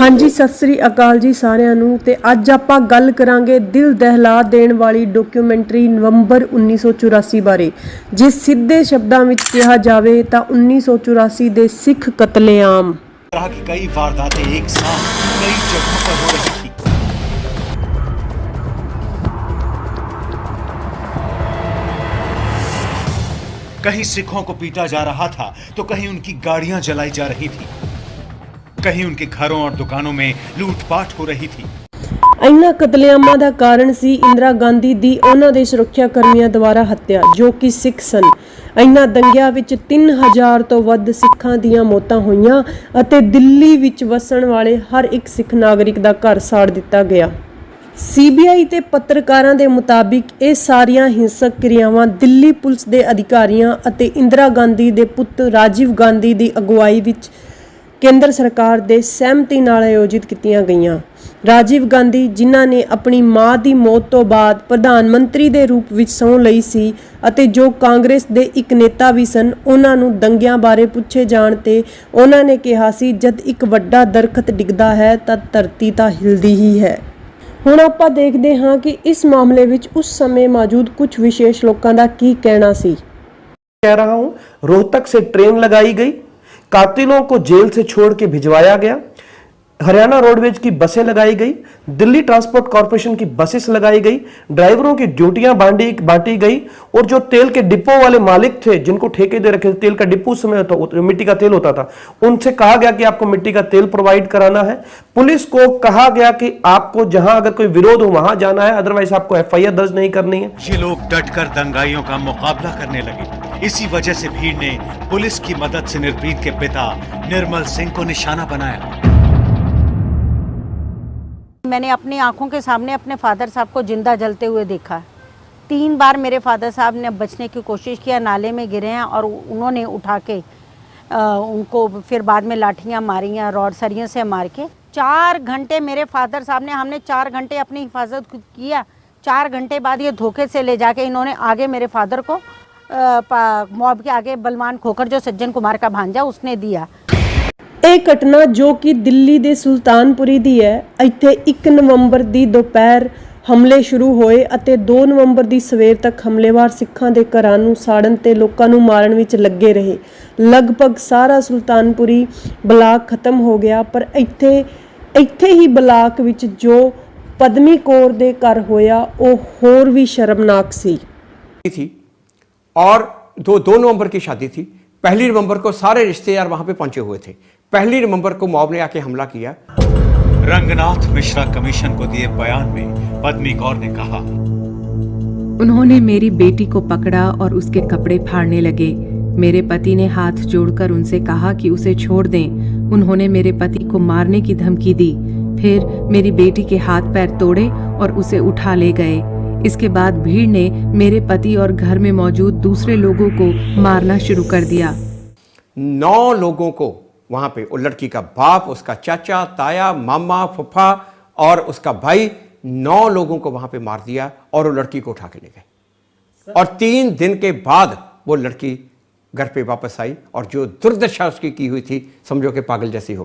ਹਾਂਜੀ ਸਤਿ ਸ੍ਰੀ ਅਕਾਲ ਜੀ ਸਾਰਿਆਂ ਨੂੰ ਤੇ ਅੱਜ ਆਪਾਂ ਗੱਲ ਕਰਾਂਗੇ ਦਿਲ ਦਹਿਲਾ ਦੇਣ ਵਾਲੀ ਡਾਕੂਮੈਂਟਰੀ ਨਵੰਬਰ 1984 ਬਾਰੇ ਜੇ ਸਿੱਧੇ ਸ਼ਬਦਾਂ ਵਿੱਚ ਕਿਹਾ ਜਾਵੇ ਤਾਂ 1984 ਦੇ ਸਿੱਖ ਕਤਲੇਆਮ तरह की कई वारदातें एक साथ कई जगहों पर हो रही थी कहीं सिखों को पीटा जा रहा था तो कहीं उनकी गाड़ियां जलाई जा रही थी कहीं उनके घरों और दुकानों में लूटपाट हो रही थी ਇਹਨਾਂ ਕਤਲੇਆਮਾਂ ਦਾ ਕਾਰਨ ਸੀ ਇੰਦਰਾ ਗਾਂਧੀ ਦੀ ਉਹਨਾਂ ਦੇ ਸੁਰੱਖਿਆ ਕਰਮੀਆਂ ਦੁਆਰਾ ਹੱਤਿਆ ਜੋ ਕਿ ਸਿੱਖ ਸਨ ਇਹਨਾਂ ਦੰਗਿਆਂ ਵਿੱਚ 3000 ਤੋਂ ਵੱਧ ਸਿੱਖਾਂ ਦੀਆਂ ਮੌਤਾਂ ਹੋਈਆਂ ਅਤੇ ਦਿੱਲੀ ਵਿੱਚ ਵਸਣ ਵਾਲੇ ਹਰ ਇੱਕ ਸਿੱਖ ਨਾਗਰਿਕ ਦਾ ਘਰ ਸਾੜ ਦਿੱਤਾ ਗਿਆ ਸੀਬੀਆਈ ਤੇ ਪੱਤਰਕਾਰਾਂ ਦੇ ਮੁਤਾਬਿਕ ਇਹ ਸਾਰੀਆਂ ਹਿੰਸਕ ਕਿਰਿਆਵਾਂ ਦਿੱਲੀ ਪੁਲਿਸ ਦੇ ਅਧਿਕਾਰੀਆਂ ਅਤੇ ਇੰਦਰਾ ਗਾਂਧੀ ਦੇ ਪੁੱਤ ਰਾਜੀਵ ਗਾਂਧੀ ਦੀ ਅਗਵਾਈ ਵਿੱਚ ਕੇਂਦਰ ਸਰਕਾਰ ਦੇ ਸਹਿਮਤੀ ਨਾਲ ਆਯੋਜਿਤ ਕੀਤੀਆਂ ਗਈਆਂ ਰਾਜੀਵ ਗਾਂਧੀ ਜਿਨ੍ਹਾਂ ਨੇ ਆਪਣੀ ਮਾਂ ਦੀ ਮੌਤ ਤੋਂ ਬਾਅਦ ਪ੍ਰਧਾਨ ਮੰਤਰੀ ਦੇ ਰੂਪ ਵਿੱਚ ਸਹੁੰ ਲਈ ਸੀ ਅਤੇ ਜੋ ਕਾਂਗਰਸ ਦੇ ਇੱਕ ਨੇਤਾ ਵੀ ਸਨ ਉਹਨਾਂ ਨੂੰ ਦੰਗਿਆਂ ਬਾਰੇ ਪੁੱਛੇ ਜਾਣ ਤੇ ਉਹਨਾਂ ਨੇ ਕਿਹਾ ਸੀ ਜਦ ਇੱਕ ਵੱਡਾ ਦਰਖਤ ਡਿੱਗਦਾ ਹੈ ਤਾਂ ਧਰਤੀ ਤਾਂ ਹਿਲਦੀ ਹੀ ਹੈ ਹੁਣ ਆਪਾਂ ਦੇਖਦੇ ਹਾਂ ਕਿ ਇਸ ਮਾਮਲੇ ਵਿੱਚ ਉਸ ਸਮੇਂ ਮੌਜੂਦ ਕੁਝ ਵਿਸ਼ੇਸ਼ ਲੋਕਾਂ ਦਾ ਕੀ ਕਹਿਣਾ ਸੀ कह रहा हूं रोहतक से ट्रेन लगाई गई कातिलों को जेल से छोड़ के भिजवाया गया। हरियाणा रोडवेज़ की बसें लगाई गई। दिल्ली ट्रांसपोर्ट कॉरपोरेशन की बसेस लगाई गई। ड्राइवरों की ड्यूटियाँ बांटी बांटी गई और जो तेल के डिपो वाले मालिक थे, जिनको ठेके दे रखे तेल का डिपो समय होता मिट्टी का तेल होता था, उनसे कहा गया कि आपको मिट्टी का तेल प्रोवाइड कराना है। पुलिस को कहा गया कि आपको जहाँ अगर कोई विरोध हो, वहाँ जाना है, अदरवाइज़ आपको एफआईआर दर्ज नहीं करनी है। ये लोग डटकर दंगाइयों का मुकाबला करने लगे। इसी वजह से भीड़ ने पुलिस की मदद से निर्भीत के पिता निर्मल सिंह को निशाना बनाया। मैंने अपनी आँखों के सामने अपने फादर साहब को ज़िंदा जलते हुए देखा। तीन बार मेरे फादर साहब ने बचने की कोशिश किया नाले में गिरे हैं और उन्होंने उठा के अ, उनको फिर बाद में लाठियाँ मारी हैं रॉड सरियों से मार के। चार घंटे मेरे फादर साहब ने हमने चार घंटे अपनी हिफाजत किया। चार घंटे बाद ये धोखे से ले जाके इन्होंने आगे मेरे फादर को मॉब के आगे बलवान खोकर जो सज्जन कुमार का भांजा उसने दिया ਇਹ ਘਟਨਾ ਜੋ ਕਿ ਦਿੱਲੀ ਦੇ ਸੁਲਤਾਨਪੁਰੀ ਦੀ ਹੈ ਇੱਥੇ 1 ਨਵੰਬਰ ਦੀ ਦੁਪਹਿਰ ਹਮਲੇ ਸ਼ੁਰੂ ਹੋਏ ਅਤੇ 2 ਨਵੰਬਰ ਦੀ ਸਵੇਰ ਤੱਕ ਹਮਲੇਵਾਰ ਸਿੱਖਾਂ ਦੇ ਘਰਾਂ ਨੂੰ ਸਾੜਨ ਤੇ ਲੋਕਾਂ ਨੂੰ ਮਾਰਨ ਵਿੱਚ ਲੱਗੇ ਰਹੇ ਲਗਭਗ ਸਾਰਾ ਸੁਲਤਾਨਪੁਰੀ ਬਲਾਕ ਖਤਮ ਹੋ ਗਿਆ ਪਰ ਇੱਥੇ ਇੱਥੇ ਹੀ ਬਲਾਕ ਵਿੱਚ ਜੋ ਪਦਮੀ ਕੌਰ ਦੇ ਘਰ ਹੋਇਆ ਉਹ ਹੋਰ ਵੀ ਸ਼ਰਮਨਾਕ ਸੀ थी और दो दो नवंबर की शादी थी। पहली नवंबर को सारे रिश्तेदार वहाँ पे पहुँचे हुए थे। पहली नवंबर को मॉब ने आके हमला किया। रंगनाथ मिश्रा कमीशन को दिए बयान में पद्मी कौर ने कहा उन्होंने मेरी बेटी को पकड़ा और उसके कपड़े फाड़ने लगे। मेरे पति ने हाथ जोड़कर उनसे कहा कि उसे छोड़ दें। उन्होंने मेरे पति को मारने की धमकी दी। फिर मेरी बेटी के हाथ पैर तोड़े और उसे उठा ले गए। इसके बाद भीड़ ने मेरे पति और घर में मौजूद दूसरे लोगों को मारना शुरू कर दिया। नौ लोगों को वहाँ पे वो लड़की का बाप, उसका चाचा, ताया, मामा, फुफा और उसका भाई, नौ लोगों को वहाँ पे मार दिया और वो लड़की को उठा के ले गए। और तीन दिन के बाद वो लड़की घर पे वापस आई और जो दुर्दशा उसकी की हुई थी, समझो कि पागल जैसी हो